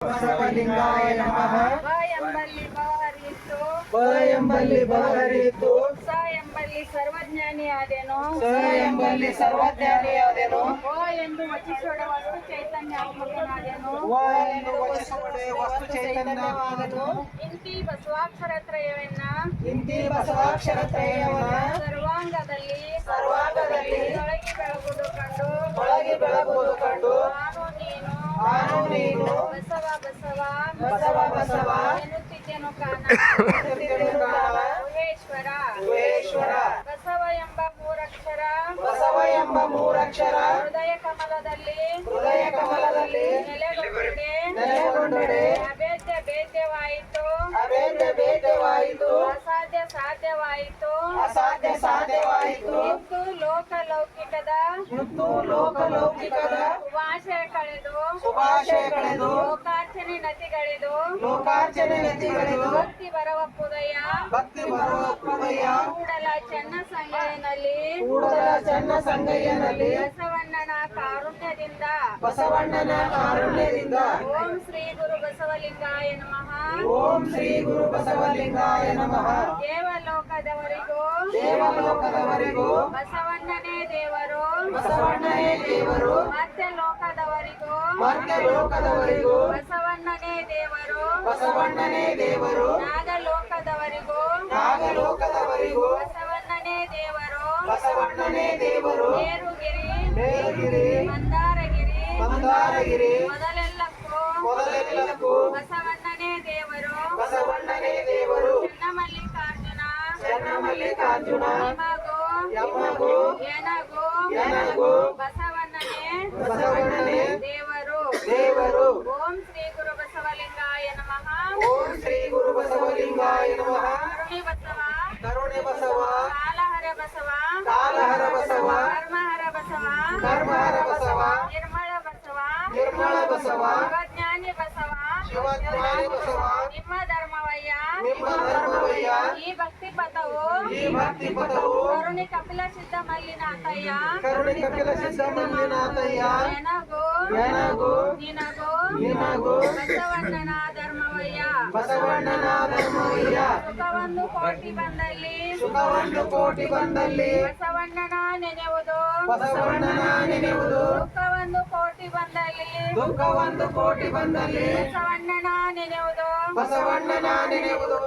ಬಸವಲಿಂಗಾಯ ನಮಃ. ಬ ಎಂಬಲ್ಲಿ ಬ ಹರಿಯಿತು ಬ ಎಂಬಲ್ಲಿ ಬ ಹರಿಯಿತು ಸ ಎಂಬಲ್ಲಿ ಸರ್ವಜ್ಞಾನಿ ಆದೆನು. ಸ ಎಂಬಲ್ಲಿ ಸರ್ವಜ್ಞಾನಿಯಾದೆನು ಓ ಎಂದು ವಚಿಸೋಡ ವಸ್ತು ಚೈತನ್ಯಾತ್ಮಕನಾದೆನು. ವ ಎಂದು ವಚಿಸುವಡೆ ವಸ್ತು ಚೈತನ್ಯವಾದನು. ಇಂತಿ ಬಸವಾಕ್ಷರ ತ್ರಯವನ್ನ ಇಂತಿ ಬಸವಾಕ್ಷರ ತ್ರಯವನ್ನ ಸರ್ವಾಂಗದಲ್ಲಿ ಸರ್ವಾಂಗದಲ್ಲಿ ತೊಳಗಿ ಬೆಳಗುವುದು ಕಂಡು ಒಳಗೆ ಬೆಳಗುವುದು ಕಂಡು ನಾನು ನೀನು ನಾನು ನೀನು ಬಸವ ಬಸವ ಬಸವ ಬಸವ ಎನ್ನುತ್ತಿದ್ದೆನು ಕಾಣ ಎನ್ನುತ್ತಿದ್ದೆನು ಕಾಣ. ಗುಹೇಶ್ವರ ಗುಹೇಶ್ವರ ಬಸವ ಎಂಬ ಮೂರಕ್ಷರ ಬಸವ ಎಂಬ ಮೂರಕ್ಷರ ಹೃದಯ ಕಮಲದಲ್ಲಿ ಹೃದಯ ಕಮಲದಲ್ಲಿ ನೆಲೆಗೊಂಡೆ ನೆಲೆಗೊಂಡಡೆ ಅಭೇದ್ಯ ಭೇದ್ಯವಾಯಿತು ಅಭೇದ್ಯ ಭೇದವಾಯಿತು ಅಸಾಧ್ಯ ಸಾಧ್ಯವಾಯಿತು ಅಸಾಧ್ಯ ಸಾಧ್ಯವಾಯಿತು. ಇಂದು ಲೋಕ ಲೌಕಿಕದ ಮತ್ತು ಲೋಕಲೌಕಿಕದ ಶುಭಾಶಯ ಕಳೆದು ಶುಭಾಶಯ ಕಳೆದು ಲೋಕಾರ್ಚನೆ ನದಿಗಳಿದು ಲೋಕಾರ್ಚನೆ ನದಿಗಳಿದು ಭಕ್ತಿ ಬರವ ಪುದಯ ಭಕ್ತಿ ಬರುವ ಹೃದಯ ಕೂಡಲ ಚೆನ್ನ ಸಂಗಯನಲ್ಲಿ ಕೂಡಲ ಚೆನ್ನ ಸಂಗಯ್ಯನಲ್ಲಿ ಬಸವಣ್ಣನ ಕಾರುಣ್ಯದಿಂದ ಬಸವಣ್ಣನ ಕಾರುಣ್ಯದಿಂದ ಓಂ ಶ್ರೀ ಗುರು ಬಸವಲಿಂಗಾಯ ನಮಃ. ಓಂ ಶ್ರೀ ಗುರು ಬಸವಲಿಂಗಾಯ ನಮಃ. ದೇವಲೋಕದವರಿಗೂ ದೇವಲೋಕದವರೆಗೂ. ಬಸವಣ್ಣನೇ ದೇವರು. ಬಸವಣ್ಣನೇ ದೇವರು. ಮತ್ತೆ ಲೋಕದವರಿಗೂ. ಮತ್ತೆ ಲೋಕದವರಿಗೂ. ಬಸವಣ್ಣನೇ ದೇವರು. ಬಸವಣ್ಣನೇ ದೇವರು. ನಾಗಲೋಕದವರಿಗೂ. ನಾಗಲೋಕದವರಿಗೂ. ಬಸವಣ್ಣನೇ ದೇವರು. ಬಸವಣ್ಣನೇ ದೇವರು. ಮೇರುಗಿರಿ ಮೇರುಗಿರಿ ಮಂದಾರಗಿರಿ. ಮಂದಾರಗಿರಿ. ಮೊದಲೆಲ್ಲಕ್ಕೂ ನಿಮಗೂ ಯಮಗೂ ಎನಗೂ ಎನಗೂ ಬಸವಣ್ಣನೇ ಬಸವಣ್ಣನೇ ದೇವರು ದೇವರು ಓಂ ಶ್ರೀ ಗುರು ಬಸವಲಿಂಗಾಯ ನಮಃ ಓಂ ಶ್ರೀ ಗುರು ಬಸವಲಿಂಗಾಯ ನಮಃ ಕರುಣಿ ಬಸವ ಕರುಣೆ ಬಸವ ಕಾಲಹರ ಬಸವ ಕಾಲಹರ ಬಸವ ಕರ್ಮಹರ ಬಸವ ಕರ್ಮಹರ ಬಸವ ನಿರ್ಮಳ ಬಸವ ನಿರ್ಮಳ ಬಸವ ಶಿವಜ್ಞಾನಿ ಬಸವ ಶಿವಜ್ಞಾನಿ ಬಸವ ನಿಮ್ಮ ಧರ್ಮವಯ್ಯ ನಿಮ್ಮ ಧರ್ಮವಯ್ಯ ಈ ಭಕ್ತಿ ಪಥವು ಈ ಭಕ್ತಿ ಪದವು ಕರುಣಿ ಕಪಿಲ ಸಿದ್ಧ ಮಲ್ಲಿನಾಥಯ್ಯ. ಕರುಣೆ ಕಪಿಲ ಸಿದ್ದಮಲ್ಲಿನಾಥಯ್ಯ ಎನಗೂ ಎನಗೂ ನಿನಗೂ ನಿನಗೂ. ಬಸವಣ್ಣನ ಧರ್ಮವಯ್ಯ. ಬಸವಣ್ಣನ ಧರ್ಮವಯ್ಯ. ಸುಖವೊಂದು ಕೋಟಿ ಬಂದಲ್ಲಿ. ಸುಖವನ್ನು ಕೋಟಿ ಬಂದಲ್ಲಿ. ಬಸವಣ್ಣನ ನೆನೆಯುವುದು. ಬಸವಣ್ಣನ ನೆನೆಯುವುದು. ದುಃಖವನ್ನು ಕೋಟಿ ಬಂದಲ್ಲಿ. ದುಃಖವನ್ನು ಕೋಟಿ ಬಂದಲ್ಲಿ. ಬಸವಣ್ಣನ ನೆನೆಯುವುದು. ಬಸವಣ್ಣನ ನೆನೆಯುವುದು.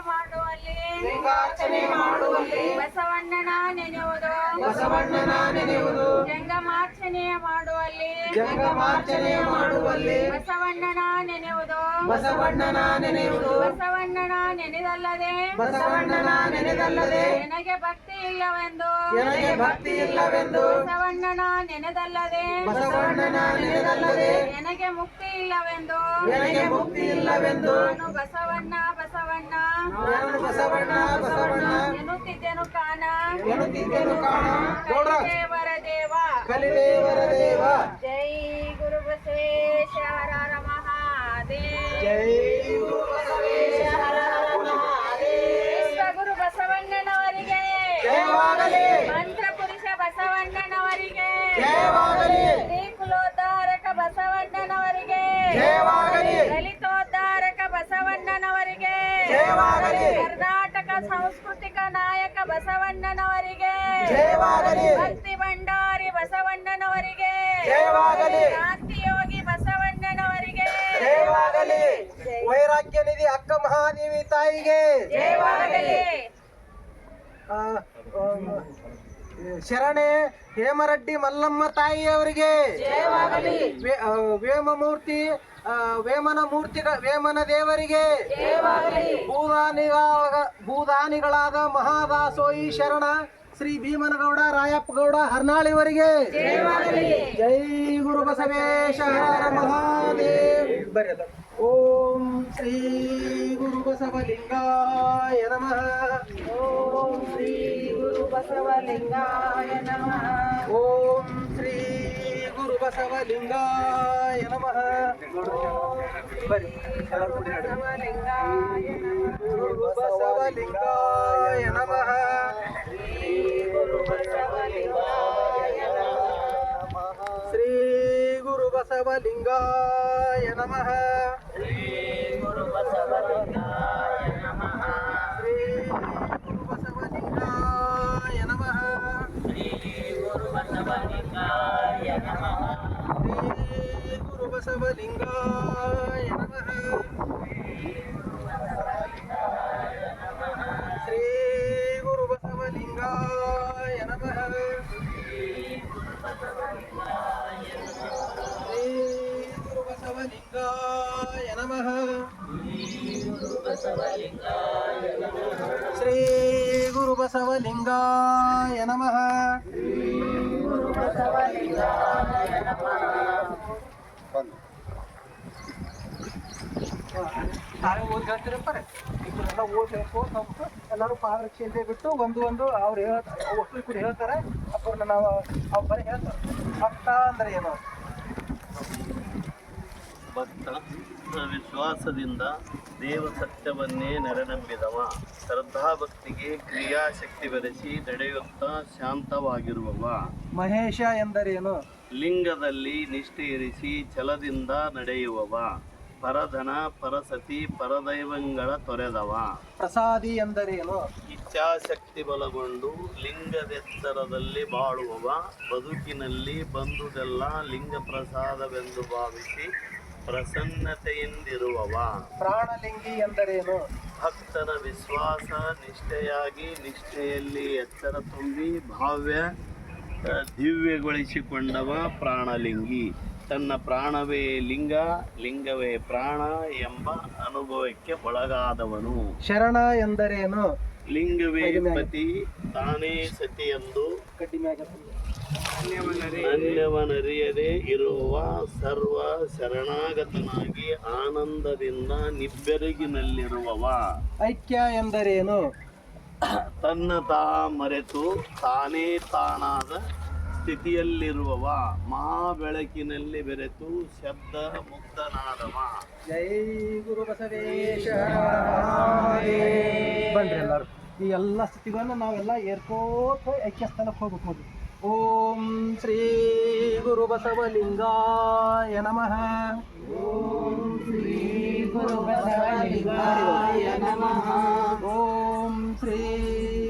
ಮಾಡುವಲ್ಲಿ. ಲಿಂಗಾರ್ಚನೆ ಮಾಡುವಲ್ಲಿ. ಬಸವಣ್ಣನ ನೆನೆಯುವುದು. ಬಸವಣ್ಣನ ನೆನೆಯುವುದು. ಜಂಗಮಾರ್ಚನೆ ಮಾಡುವಲ್ಲಿ. ಜಂಗಮಾರ್ಚನೆ ಮಾಡುವಲ್ಲಿ. ಬಸವಣ್ಣನ ನೆನೆಯುವುದು. ಬಸವಣ್ಣನ ನೆನೆಯುವುದು. ಬಸವಣ್ಣನ ನೆನೆದಲ್ಲದೆ. ಬಸವಣ್ಣನ ನೆನೆದಲ್ಲದೆ. ನನಗೆ ಭಕ್ತಿ ಇಲ್ಲವೆಂದು. ನನಗೆ ಭಕ್ತಿ ಇಲ್ಲವೆಂದು. ಬಸವಣ್ಣನ ನೆನೆದಲ್ಲದೆ. ಬಸವಣ್ಣನ ನೆನೆದಲ್ಲದೆ. ನನಗೆ ಮುಕ್ತಿ ಇಲ್ಲವೆಂದು. ನನಗೆ ಮುಕ್ತಿ ಇಲ್ಲವೆಂದು. ನಾನು ಬಸವಣ್ಣ ಬಸವಣ್ಣ ಬಸವಣ್ಣ. ಎನ್ನುತ್ತಿದ್ದೆನು ಕಾಣ. ಎನ್ನುತ್ತಿದ್ದೇನು ಕಾಣ. ದೇವರ ದೇವ. ಕಲಿದೇವರ ದೇವ. ಜೈ ಗುರು ಬಸವೇಶ ಜಯವಾಗಲಿ. ಕ್ರಾಂತಿಯೋಗಿ ಬಸವಣ್ಣನವರಿಗೆ. ಜಯವಾಗಲಿ. ವೈರಾಗ್ಯ ನಿಧಿ ಅಕ್ಕ ಮಹಾದೇವಿ ತಾಯಿಗೆ. ಜಯವಾಗಲಿ. ಶರಣೆ ಹೇಮರೆಡ್ಡಿ ಮಲ್ಲಮ್ಮ ತಾಯಿಯವರಿಗೆ. ವೇಮಮೂರ್ತಿ ವೇಮನ ಮೂರ್ತಿ ವೇಮನ ದೇವರಿಗೆ. ಭೂದಾನಿಗಳ ಭೂದಾನಿಗಳಾದ ಮಹಾದಾಸೋಯಿ ಶರಣ ಶ್ರೀ ಭೀಮನಗೌಡ ರಾಯಪ್ಪಗೌಡ ಹರ್ನಾಳಿವರಿಗೆ ಜಯವಾಗಲಿ ಜೈ ಗುರು ಬಸವೇಶ ಹರ ಮಹಾದೇವ್ ಓಂ ಶ್ರೀ ಗುರು ಬಸವಲಿಂಗಾಯ ನಮಃ ಓಂ ಶ್ರೀ ಗುರು ಬಸವಲಿಂಗಾಯ ನಮಃ ಓಂ ಶ್ರೀ ಗುರು ಬಸವಲಿಂಗಾಯ ನಮಃ ಬನ್ನಿ ಎಲ್ಲರೂ ಕೂಡಿ ಹಾಡಿ. ಬಸವಲಿಂಗಾಯ ನಮಃ ಗುರು ಬಸವಲಿಂಗಾಯ ಗುರು ಬಸವಲಿಂಗಾಯ ನಮಃ ಶ್ರೀ ಗುರು ಬಸವಲಿಂಗಾಯ ನಮಃ ಶ್ರೀ ಗುರು ಬಸವಲಿಂಗಾಯ ನಮಃ ಶ್ರೀ ಗುರು ಬಸವಲಿಂಗಾಯ ನಮಃ ತಾವೇ ಓದಿ ಹೇಳ್ತೀರಪ್ಪ ಎಲ್ಲ ಓದಿ ಹೇಳ್ಕೊಂಡು ಸ್ವಲ್ಪ ಎಲ್ಲರೂ ಪಾದರಕ್ಷೆಯಲ್ಲೇ ಬಿಟ್ಟು ಒಂದು ಒಂದು ಅವ್ರು ಹೇಳ್ತಾರೆ ಕೂಡ ಹೇಳ್ತಾರೆ. ಅಪ್ಪರನ್ನ ನಾವು ಅವ್ರು ಬರೀ ಹೇಳ್ತಾರೆ. ಭಕ್ತ ಅಂದ್ರೆ ಏನು? ಭಕ್ತ. ವಿಶ್ವಾಸದಿಂದ ದೇವ ಸತ್ಯವನ್ನೇ ನೆರೆನಂಬಿದವ. ಶ್ರದ್ಧಾಭಕ್ತಿಗೆ ಕ್ರಿಯಾಶಕ್ತಿ ಬೆರೆಸಿ ನಡೆಯುತ್ತಾ ಶಾಂತವಾಗಿರುವವ. ಮಹೇಶ ಎಂದರೇನು? ಲಿಂಗದಲ್ಲಿ ನಿಷ್ಠೆ ಇರಿಸಿ ಛಲದಿಂದ ನಡೆಯುವವ. ಪರಧನ ಪರಸತಿ ಪರದೈವಂಗಳ ತೊರೆದವ. ಪ್ರಸಾದಿ ಎಂದರೇನು? ಇಚ್ಛಾಶಕ್ತಿ ಬಲಗೊಂಡು ಲಿಂಗದೆತ್ತರದಲ್ಲಿ ಬಾಳುವವ. ಬದುಕಿನಲ್ಲಿ ಬಂದುದೆಲ್ಲ ಲಿಂಗ ಪ್ರಸಾದವೆಂದು ಭಾವಿಸಿ ಪ್ರಸನ್ನತೆಯಿಂದಿರುವವ. ಪ್ರಾಣಲಿಂಗಿ ಎಂದರೇನು? ಭಕ್ತರ ವಿಶ್ವಾಸ ನಿಷ್ಠೆಯಾಗಿ ನಿಷ್ಠೆಯಲ್ಲಿ ಎಚ್ಚರ ತುಂಬಿ ಭಾವ್ಯ ದಿವ್ಯಗೊಳಿಸಿಕೊಂಡವ ಪ್ರಾಣಲಿಂಗಿ. ತನ್ನ ಪ್ರಾಣವೇ ಲಿಂಗ ಲಿಂಗವೇ ಪ್ರಾಣ ಎಂಬ ಅನುಭವಕ್ಕೆ ಒಳಗಾದವನು. ಶರಣ ಎಂದರೇನು? ಲಿಂಗವೇ ಪತಿ ತಾನೇ ಸತಿ ಎಂದು ಕಡಿಮೆ ಅನ್ಯವನರಿಯದೆ ಇರುವ ಸರ್ವ ಶರಣಾಗತನಾಗಿ ಆನಂದದಿಂದ ನಿಬ್ಬೆರಗಿನಲ್ಲಿರುವವ. ಐಕ್ಯ ಎಂದರೇನು? ತನ್ನ ತಾ ಮರೆತು ತಾನೇ ತಾನಾದ ಸ್ಥಿತಿಯಲ್ಲಿರುವವ. ಮಾ ಬೆಳಕಿನಲ್ಲಿ ಬೆರೆತು ಶಬ್ದ ಮುಕ್ತನಾದವ ಜೈ ಗುರು ಬಸವೇಶ ಬನ್ರಿ ಎಲ್ಲರೂ. ಈ ಎಲ್ಲ ಸ್ಥಿತಿಗಳನ್ನು ನಾವೆಲ್ಲ ಏರ್ಕೋತ ಐಕ್ಯ ಸ್ಥಳಕ್ಕೆ ಹೋಗ್ಬೇಕು. ಓಂ ಶ್ರೀ ಗುರು ಬಸವಲಿಂಗಾಯ ನಮಃ ಓಂ ಶ್ರೀ ಗುರು ಬಸವಲಿಂಗಾಯ ನಮಃ ಓಂ ಶ್ರೀ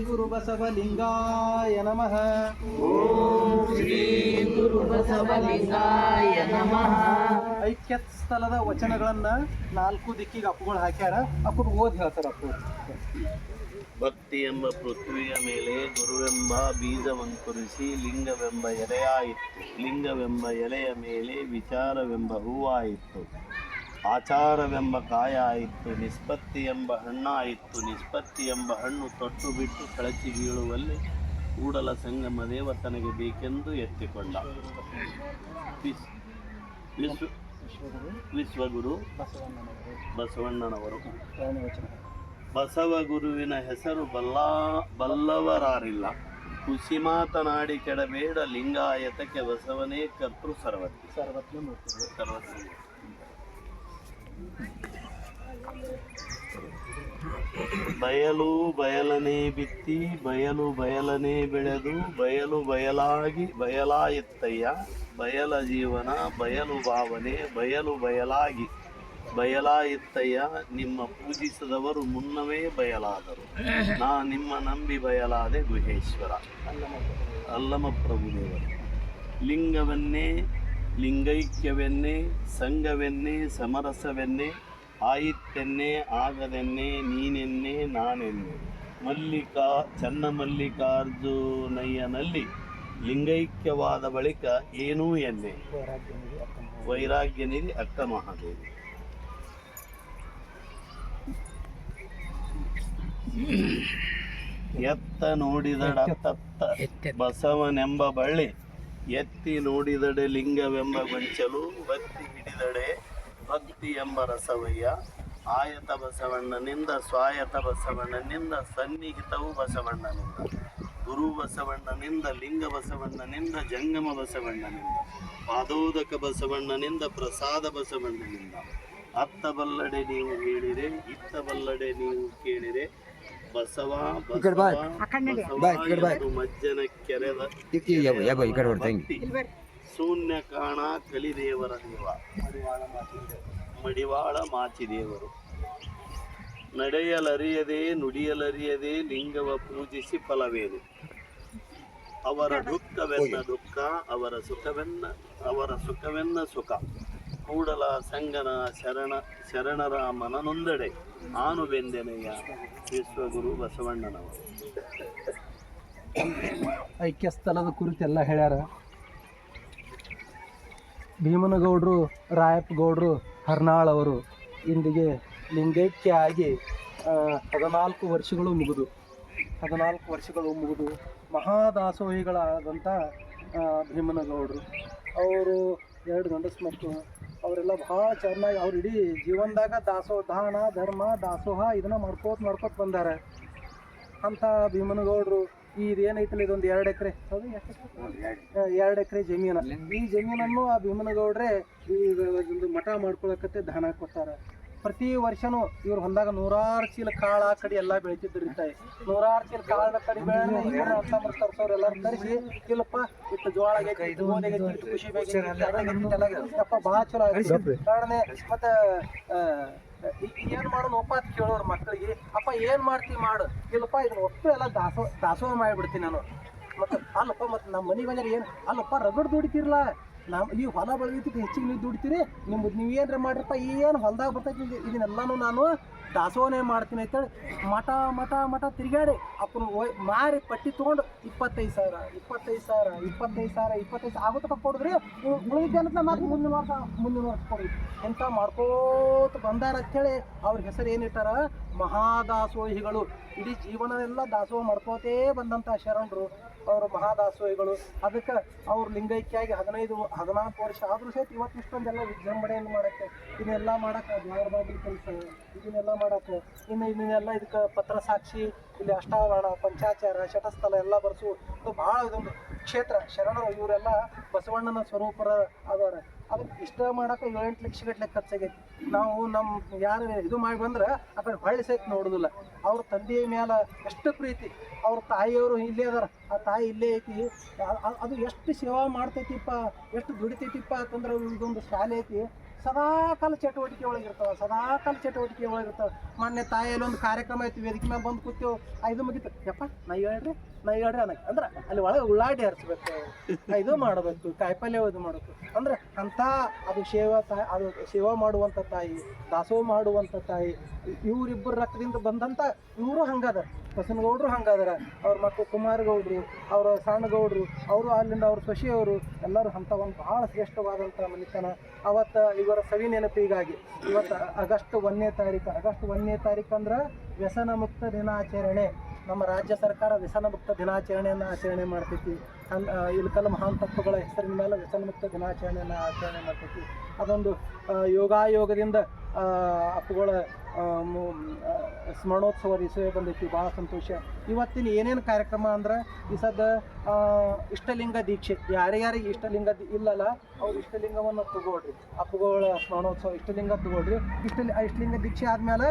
ಗುರು ಬಸವಲಿಂಗಾಯ ನಮಃ ಓಂ ಶ್ರೀ ಗುರು ಬಸವಲಿಂಗಾಯ ನಮಃ ಐಕ್ಯ ಸ್ಥಳದ ವಚನಗಳನ್ನ ನಾಲ್ಕು ದಿಕ್ಕಿಗೆ ಅಪ್ಪುಗಳು ಹಾಕ್ಯಾರ. ಅಪ್ಪುಗಳು ಓದಿ ಹೇಳ್ತಾರ ಅಪ್ಪು. ಭಕ್ತಿ ಎಂಬ ಪೃಥ್ವಿಯ ಮೇಲೆ ಗುರುವೆಂಬ ಬೀಜವಂಕುರಿಸಿ ಲಿಂಗವೆಂಬ ಎಲೆಯಾಯಿತು. ಲಿಂಗವೆಂಬ ಎಲೆಯ ಮೇಲೆ ವಿಚಾರವೆಂಬ ಹೂವಾಯಿತು. ಆಚಾರವೆಂಬ ಕಾಯ ಆಯಿತು ನಿಷ್ಪತ್ತಿ ಎಂಬ ಹಣ್ಣಾಯಿತು. ನಿಷ್ಪತ್ತಿ ಎಂಬ ಹಣ್ಣು ತೊಟ್ಟು ಬಿಟ್ಟು ಕಳಚಿ ಬೀಳುವಲ್ಲಿ ಕೂಡಲ ಸಂಗಮ ದೇವ ತನಗೆ ಬೇಕೆಂದು ಎತ್ತಿಕೊಂಡ. ವಿಶ್ವಗುರು ಬಸವಣ್ಣನವರು. ಬಸವ ಗುರುವಿನ ಹೆಸರು ಬಲ್ಲ ಬಲ್ಲವರಾರಿಲ್ಲ. ಕುಸಿ ಮಾತನಾಡಿ ಕೆಡಬೇಡ ಲಿಂಗಾಯತಕ್ಕೆ ಬಸವನೇ ಕರ್ತೃ ಸರ್ವತಿ ಬಯಲು ಬಯಲನೆ ಬಿತ್ತಿ ಬಯಲು ಬಯಲನೆ ಬೆಳೆದು ಬಯಲು ಬಯಲಾಗಿ ಬಯಲಾಯಿತ್ತಯ್ಯ. ಬಯಲ ಜೀವನ ಬಯಲು ಭಾವನೆ ಬಯಲು ಬಯಲಾಗಿ. ಬಯಲಾಯಿತ್ತಯ್ಯ, ನಿಮ್ಮ ಪೂಜಿಸದವರು ಮುನ್ನವೇ ಬಯಲಾದರು. ನಾ ನಿಮ್ಮ ನಂಬಿ ಬಯಲಾದೆ ಗುಹೇಶ್ವರ. ಅಲ್ಲಮ ಪ್ರಭುದೇವರು, ಲಿಂಗವನ್ನೇ, ಲಿಂಗೈಕ್ಯವೆನ್ನೇ, ಸಂಘವೆನ್ನೇ, ಸಮರಸವೆನ್ನೇ ಆಯಿತೆನ್ನೇ ಆಗದೆನ್ನೇ, ನೀನೆನ್ನೇ, ನಾನೆನ್ನೆ. ಮಲ್ಲಿಕಾ, ಚನ್ನಮಲ್ಲಿಕಾರ್ಜುನಯ್ಯನಲ್ಲಿ ಲಿಂಗೈಕ್ಯವಾದ ಬಳಿಕ ಏನೂ ಎನ್ನೆ. ವೈರಾಗ್ಯನಿಧಿ ಅಕ್ಕ ಮಹಾದೇವಿ. ಎತ್ತ ನೋಡಿದಡತ್ತ ಬಸವನೆಂಬ ಬಳ್ಳಿ. ಎತ್ತಿ ನೋಡಿದಡೆ ಲಿಂಗವೆಂಬ ಗೊಂಚಲು ಭಕ್ತಿ ಹಿಡಿದಡೆ ಭಕ್ತಿ ಎಂಬ ರಸವಯ್ಯ. ಆಯತ ಬಸವಣ್ಣನಿಂದ ಸ್ವಾಯತ ಬಸವಣ್ಣನಿಂದ ಸನ್ನಿಹಿತವು ಬಸವಣ್ಣನಿಂದ. ಗುರು ಬಸವಣ್ಣನಿಂದ ಲಿಂಗ ಬಸವಣ್ಣನಿಂದ ಜಂಗಮ ಬಸವಣ್ಣನಿಂದ. ಪಾದೋದಕ ಬಸವಣ್ಣನಿಂದ ಪ್ರಸಾದ ಬಸವಣ್ಣನಿಂದ. ಅತ್ತ ಬಲ್ಲಡೆ ನೀವು ಹೇಳಿರೆ ಇತ್ತ ಬಲ್ಲಡೆ ನೀವು ಕೇಳಿರೆ ಬಸವ ಮಜ್ಜನ ಕೆರೆದ ಯಾಗೋ ಈ ಕಡೆ ಬರ್ತಾ ಹಿಂಗೆ. ಭಕ್ತಿ ಶೂನ್ಯ ಕಾಣ ಕಲಿದೇವರ ದೇವ. ಮಡಿವಾಳ ಮಾಚಿದೇವರು. ನಡೆಯಲರಿಯದೆ ನುಡಿಯಲರಿಯದೆ ಲಿಂಗವ ಪೂಜಿಸಿ ಫಲವೇನು. ಅವರ ದುಃಖವೆನ್ನ ದುಃಖ ಅವರ ಸುಖವೆನ್ನ ಅವರ ಸುಖವೆನ್ನ ಸುಖ. ಕೂಡಲ ಸಂಗನ ಶರಣ ಶರಣರ ಮನನೊಂದೆಡೆ ಆನು ಬೆಂದೆನೆಯ ವಿಶ್ವಗುರು ಬಸವಣ್ಣನವರು. ಐಕ್ಯ ಸ್ಥಳದ ಕುರಿತೆಲ್ಲ ಹೇಳ್ಯಾರ. ಭೀಮನಗೌಡರು ರಾಯಪ್ಪ ಗೌಡರು ಹರ್ನಾಳ್ ಅವರು ಇಂದಿಗೆ ಲಿಂಗೈಕ್ಯ ಆಗಿ ಹದಿನಾಲ್ಕು ವರ್ಷಗಳು ಮುಗಿದು, ಹದಿನಾಲ್ಕು ವರ್ಷಗಳು ಮುಗಿದು ಮಹಾದಾಸೋಹಿಗಳಾದಂಥ ಭೀಮನಗೌಡರು. ಅವರು ಎರಡು ಗಂಡಸು ಮಕ್ಕಳು ಅವರೆಲ್ಲ ಭಾಳ ಚೆನ್ನಾಗಿ ಅವ್ರು ಇಡೀ ಜೀವನದಾಗ ದಾಸೋಹ ದಾನ ಧರ್ಮ ದಾಸೋಹ ಇದನ್ನ ಮಾಡ್ಕೋತ ಮಾಡ್ಕೋತ ಬಂದಾರೆ. ಅಂತ ಭೀಮನಗೌಡರು ಇದೇನೈತಲ್ಲ ಇದೊಂದು ಎರಡು ಎಕರೆ? ಹೌದು ಎರಡು ಎಕರೆ. ಜಮೀನು. ಈ ಜಮೀನನ್ನು ಆ ಭೀಮನಗೌಡ್ರೆ ಈ ಒಂದು ಮಠ ಮಾಡ್ಕೊಳಕತ್ತೆ ದಾನ ಕೊಟ್ಟಾರ. ಪ್ರತಿ ವರ್ಷನೂ ಇವ್ರ ಹೊಲದಾಗ ನೂರಾರು ಚೀಲ ಕಾಳ ಆ ಕಡೆ ಎಲ್ಲ ಬೆಳಿತಿದ್ರಿ ತಾಯಿ ನೂರಾರು ಚೀಲ ಕಾಳ ಕಡೆ ಬೆಳೆದ್ರೆ ಇವ್ರು ಅರ್ಥ ಮಾಡ್ತಾರ ಎಲ್ಲರೂ ತರಿಸಿ ಇಲ್ಲಪ್ಪ ಇಟ್ಟು ಜೋಳ ಆಗೈತಿ ಇಟ್ಟು ಖುಷಿ ಆಗೈತಿ. ಯಪ್ಪ ಭಾಳ ಚಲೋ ಆಗಿದೆ ಕಾರಣ ಮತ್ತೆ ಏನ್ ಮಾಡೋ ಒಪ್ಪ ಅಂತ ಕೇಳೋರು ಮಕ್ಕಳಿಗೆ ಅಪ್ಪ ಏನ್ ಮಾಡ್ತಿ ಮಾಡು. ಇಲ್ಲಪ್ಪ ಇದನ್ನ ಒಟ್ಟು ಎಲ್ಲ ದಾಸೋ ದಾಸೋಹ ಮಾಡಿಬಿಡ್ತೀನಿ ನಾನು. ಮತ್ತೆ ಅಲ್ಲಪ್ಪ ಮತ್ತೆ ನಮ್ಮ ಮನೆ ಬಂದ್ರೆ ಏನು? ಅಲ್ಲಪ್ಪ ರಗಡ್ ದುಡಿತಿರ್ಲ? ನಮ್ಮ ಈ ಹೊಲ ಬೆಳೆದಕ್ಕೆ ಹೆಚ್ಚಿಗೆ ನೀವು ದುಡಿತೀರಿ, ನಿಮ್ದು ನೀವು ಏನಾರ ಮಾಡ್ರಪ್ಪ, ಏನು ಹೊಲ್ದಾಗ ಬರ್ತೈತಿ ಇದನ್ನೆಲ್ಲನೂ ನಾನು ದಾಸೋಹನೇ ಮಾಡ್ತೀನಿ ಅಂತೇಳಿ ಮಠ ಮಠ ಮಠ ತಿರುಗಾಡಿ ಅಪ್ಪನ ಮಾರಿ ಪಟ್ಟಿ ತೊಗೊಂಡು ಇಪ್ಪತ್ತೈದು ಸಾವಿರ ಇಪ್ಪತ್ತೈದು ಸಾವಿರ ಇಪ್ಪತ್ತೈದು ಸಾವಿರ ಇಪ್ಪತ್ತೈದು ಸಾವಿರ ಆಗುತ್ತಪ್ಪ ಕೊಡಿದ್ರಿ. ಉಳಿದ ಮಾತು ಮುಂದಿನ ವರ್ಷ ಮುಂದಿನ ವರ್ಷ ಕೊಡಿ ಎಂಥ ಮಾಡ್ಕೋತ ಬಂದಾರ ಅಂತೇಳಿ ಅವ್ರ ಹೆಸರು ಏನಿಟ್ಟಾರ ಮಹಾದಾಸೋಹಿಗಳು. ಇಡೀ ಜೀವನ ಎಲ್ಲ ದಾಸೋಹ ಮಾಡ್ಕೋತೇ ಬಂದಂಥ ಶರಣರು. ಅವರು ಮಹಾದಾಸೋಹಿಗಳು. ಅದಕ್ಕೆ ಅವ್ರ ಲಿಂಗೈಕ್ಯಾಗಿ ಹದಿನೈದು ಹದಿನಾಲ್ಕು ವರ್ಷ ಆದರೂ ಸಹಿತ ಇವತ್ತು ಇಷ್ಟೊಂದೆಲ್ಲ ವಿಜೃಂಭಣೆಯನ್ನು ಮಾಡಕ್ಕೆ, ಇದನ್ನೆಲ್ಲ ಮಾಡಕ್ಕೆ ದ್ವಾರ ಬಾಗಿಲು ಕೆಲಸ ಇದನ್ನೆಲ್ಲ ಮಾಡಕ್ಕೆ, ಇನ್ನು ಇದನ್ನೆಲ್ಲ ಇದಕ್ಕೆ ಪತ್ರ ಸಾಕ್ಷಿ, ಇಲ್ಲಿ ಅಷ್ಟಾವರಣ, ಪಂಚಾಚಾರ ಶಟಸ್ಥಲ ಎಲ್ಲ ಬರೆಸು ಭಾಳ ಇದೊಂದು ಕ್ಷೇತ್ರ. ಶರಣರು, ಇವರೆಲ್ಲ ಬಸವಣ್ಣನ ಸ್ವರೂಪರ ಅದಾರ ಅದಕ್ಕೆ ಇಷ್ಟ ಏಳು ಏಳೆಂಟು ಲಕ್ಷ ಗಟ್ಟಲೆ ಖರ್ಚಾಗೈತಿ. ನಾವು ನಮ್ಮ ಯಾರು ಇದು ಮಾಡಿ ಬಂದ್ರೆ ಆ ಕಡೆ ಹೊಳ್ಳಿ ಸಹಿತ ನೋಡೋದಿಲ್ಲ. ಅವ್ರ ತಂದೆಯ ಮೇಲೆ ಎಷ್ಟು ಪ್ರೀತಿ, ಅವ್ರ ತಾಯಿಯವರು ಇಲ್ಲೇ ಅದಾರ, ಆ ತಾಯಿ ಇಲ್ಲೇ ಐತಿ. ಅದು ಎಷ್ಟು ಸೇವಾ ಮಾಡ್ತೈತಿಪ್ಪ, ಎಷ್ಟು ದುಡಿತೈತಿಪ್ಪ ಅಂತಂದ್ರೆ ಇದೊಂದು ಶಾಲೆ ಐತಿ. ಸದಾಕಾಲ ಚಟುವಟಿಕೆ ಒಳಗಿರ್ತಾವ ಸದಾಕಾಲ ಚಟುವಟಿಕೆ ಒಳಗಿರ್ತಾವ ಮೊನ್ನೆ ತಾಯಿಯಲ್ಲಿ ಒಂದು ಕಾರ್ಯಕ್ರಮ ಐತಿ, ವೇದಿಕೆ ಮೇಲೆ ಬಂದು ಕೂತೇವು ಐದು ಮುಗಿತು. ಯಪ್ಪ, ನಾ ಹೇಳ್ರಿ ನಾ ಹೇಳ್ರಿ ಅಂದ್ರೆ ಅಲ್ಲಿ ಒಳಗೆ ಉಳ್ಳಾಡಿ ಹರಿಸ್ಬೇಕು ಇದು ಮಾಡಬೇಕು, ಕಾಯಿಪಲ್ಯ ಇದು ಮಾಡಬೇಕು. ಅಂದ್ರೆ ಅಂತ ಅದು ಸೇವಾ ತಾಯಿ, ಅದು ಸೇವಾ ಮಾಡುವಂಥ ತಾಯಿ, ದಾಸೋಹ ಮಾಡುವಂಥ ತಾಯಿ, ಇವರಿಬ್ಬರ ರಕ್ತದಿಂದ ಬಂದಂಥ ಇವರು ಹಂಗದಾರ. ಬಸನಗೌಡರು ಹಂಗದಾರ. ಅವ್ರ ಮಕ್ಕಳು ಕುಮಾರಗೌಡರು, ಅವರ ಸಣ್ಣಗೌಡರು ಅವರು ಅಲ್ಲಿಂದ ಅವ್ರ ಶಶಿಯವರು ಎಲ್ಲರೂ ಅಂಥ ಒಂದು ಭಾಳ ಶ್ರೇಷ್ಠವಾದಂಥ ಮನುಷ್ಯನ ಅವತ್ತು ಇವರ ಸವಿ ನೆನಪಿಗಾಗಿ ಇವತ್ತು ಆಗಸ್ಟ್ ಒಂದನೇ ತಾರೀಕು, ಆಗಸ್ಟ್ ಒಂದನೇ ತಾರೀಕು ಅಂದ್ರೆ ವ್ಯಸನ ಮುಕ್ತ ದಿನಾಚರಣೆ. ನಮ್ಮ ರಾಜ್ಯ ಸರ್ಕಾರ ವ್ಯಸನ ಮುಕ್ತ ದಿನಾಚರಣೆಯನ್ನು ಆಚರಣೆ ಮಾಡ್ತೈತಿ. ಅಲ್ ಇಲ್ಕಲ್ ಮಹಾನ್ ತತ್ವಗಳ ಹೆಸರಿನ ಮೇಲೆ ವ್ಯಸನ ಮುಕ್ತ ದಿನಾಚರಣೆಯನ್ನು ಆಚರಣೆ ಮಾಡ್ತೈತಿ. ಅದೊಂದು ಯೋಗಾಯೋಗದಿಂದ ಅಪ್ಪುಗಳ ಸ್ಮರಣೋತ್ಸವ ದಿವಸ ಬಂದೈತಿ. ಭಾಳ ಸಂತೋಷ. ಇವತ್ತಿನ ಏನೇನು ಕಾರ್ಯಕ್ರಮ ಅಂದ್ರೆ ಈ ಸದ್ದ ಇಷ್ಟಲಿಂಗ ದೀಕ್ಷೆ. ಯಾರ್ಯಾರಿಗೆ ಇಷ್ಟಲಿಂಗ ಇಲ್ಲಲ್ಲ, ಅವ್ರು ಇಷ್ಟಲಿಂಗವನ್ನು ತಗೊಳ್ರಿ. ಅಪ್ಪುಗಳ ಸ್ಮರಣೋತ್ಸವ ಇಷ್ಟಲಿಂಗ ತಗೊಳ್ರಿ. ಇಷ್ಟ ಇಷ್ಟಲಿಂಗ ದೀಕ್ಷೆ ಆದಮೇಲೆ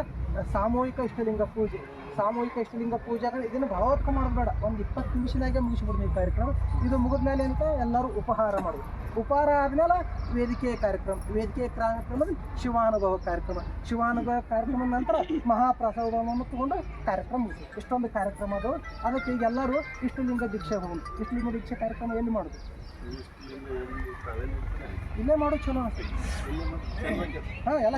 ಸಾಮೂಹಿಕ ಇಷ್ಟಲಿಂಗ ಪೂಜೆ. ಸಾಮೂಹಿಕ ಇಷ್ಟಲಿಂಗ ಪೂಜೆಗಳು ಇದನ್ನು ಭಾವತ್ಕ ಮಾಡೋದು ಬೇಡ ಒಂದು ಇಪ್ಪತ್ತು ನಿಮಿಷದಾಗೆ ಮುಗಿಸ್ಬಿಡ್ತೀವಿ ಕಾರ್ಯಕ್ರಮ. ಇದು ಮುಗಿದ ಮೇಲೆ ಏನಂತ ಎಲ್ಲರೂ ಉಪಹಾರ ಮಾಡೋದು. ಉಪಹಾರ ಆದಮೇಲೆ ವೇದಿಕೆಯ ಕಾರ್ಯಕ್ರಮ. ವೇದಿಕೆ ಕಾರ್ಯಕ್ರಮದ ಶಿವಾನುಭವ ಕಾರ್ಯಕ್ರಮ. ಶಿವಾನುಭವ ಕಾರ್ಯಕ್ರಮದ ನಂತರ ಮಹಾಪ್ರಸಾದವನ್ನು ತಗೊಂಡು ಕಾರ್ಯಕ್ರಮ ಮುಗಿಸಿ ಇಷ್ಟೊಂದು ಕಾರ್ಯಕ್ರಮ ಅದು. ಅದಕ್ಕೆ ಈಗ ಎಲ್ಲರೂ ಇಷ್ಟಲಿಂಗ ದೀಕ್ಷೆ ಹೋಗೋದು ಇಷ್ಟಲಿಂಗ ದೀಕ್ಷೆ ಕಾರ್ಯಕ್ರಮ ಎಲ್ಲಿ ಮಾಡೋದು? ಇಲ್ಲೇ ಮಾಡೋದು ಚಲೋ ಅನಿಸ್ತದೆ ಹಾಂ, ಎಲ್ಲ